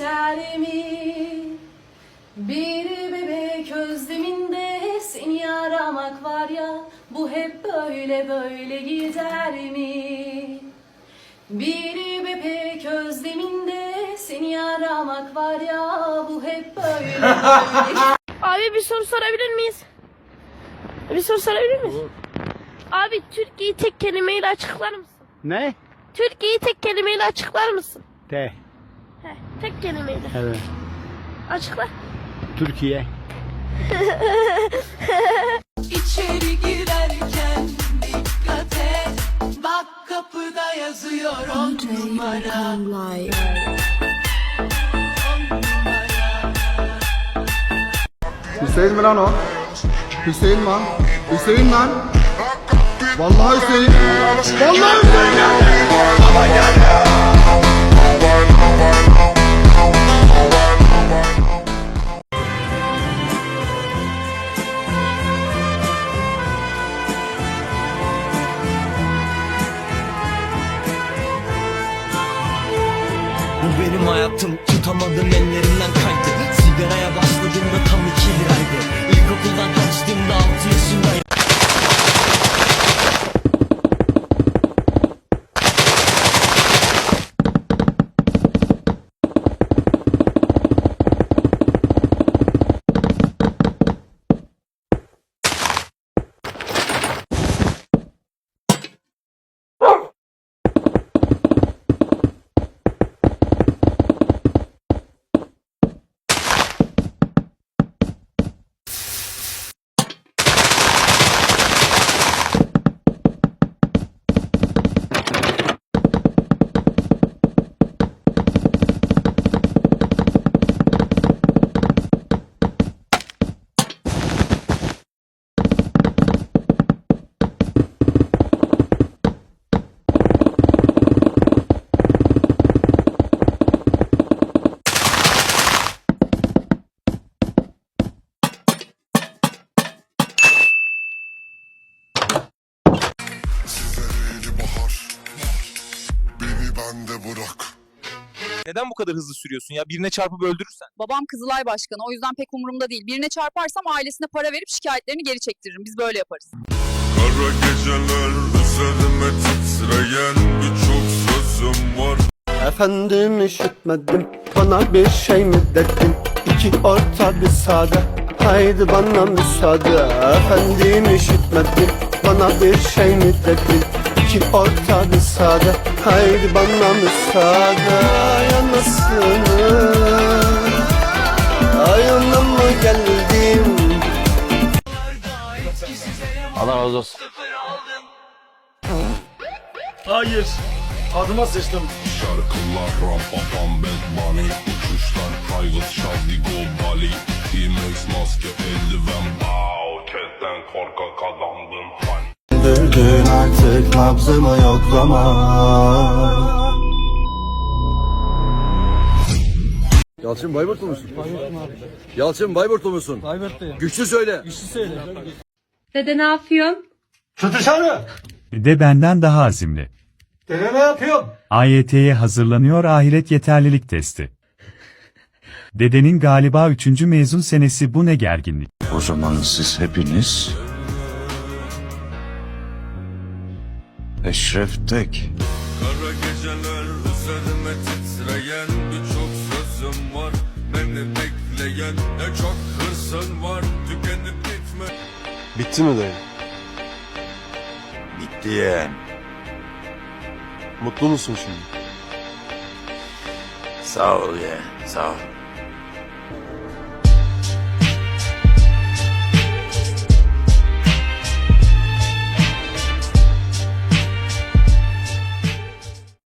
biter mi? Bir bebek özleminde seni aramak var ya Bu hep böyle böyle gider mi? Bir bebek özleminde seni aramak var ya Bu hep böyle böyle Abi bir soru sorabilir miyiz? Bir soru sorabilir miyiz? Abi Türkiye'yi tek kelimeyle açıklar mısın? Ne? Türkiye'yi tek kelimeyle açıklar mısın? De. Tek kelimeyle. Evet. Açıkla. Türkiye. İçeri girerken dikkat et Bak kapıda yazıyor on numara Hüseyin mi lan o? Hüseyin lan. Hüseyin lan. Vallahi Hüseyin. Vallahi Hüseyin. Bu benim hayatım. Tutamadım ellerimden kaydı. Sigaraya başladığımda tam iki liraydı Neden bu kadar hızlı sürüyorsun ya? Birine çarpıp öldürürsen. Babam Kızılay Başkanı o yüzden pek umurumda değil. Birine çarparsam ailesine para verip şikayetlerini geri çektiririm. Biz böyle yaparız. Kara geceler üzerime titreyen Birçok sözüm var Efendim işitmedim bana bir şey mi dedin İki orta bir sade haydi bana müsaade Efendim işitmedim bana bir şey mi dedin İki orta bir sade haydi bana müsaade Yanasını ayağına mı geldim Allah razı olsun. Hayır. Adıma sıçtım. Şarkılar ram pam pam bad bunny Uçuşlar private Charlie go Bali T-Max maske eldiven Wow Ketten korkak adamdın hani Öldürdün artık nabzımı yoklama Yalçın Bayburtlu musun? Yalçın Bayburtlu musun? Bayburtluyum. Güçlü söyle. Dede ne yapıyorsun? De benden daha azimli. Dede ne yapıyorsun? AYT'ye hazırlanıyor ahiret yeterlilik testi. Dedenin galiba 3. mezun senesi bu ne gerginlik. O zaman siz hepiniz Eşref Tek Kara geceler üzerime titreyen Birçok sözüm var. Beni bekleyen Ne çok hırsın var. Tükenip gitme. Bitti mi dayı? Bitti yeğen. Mutlu musun şimdi? Sağ ol yeğen sağ ol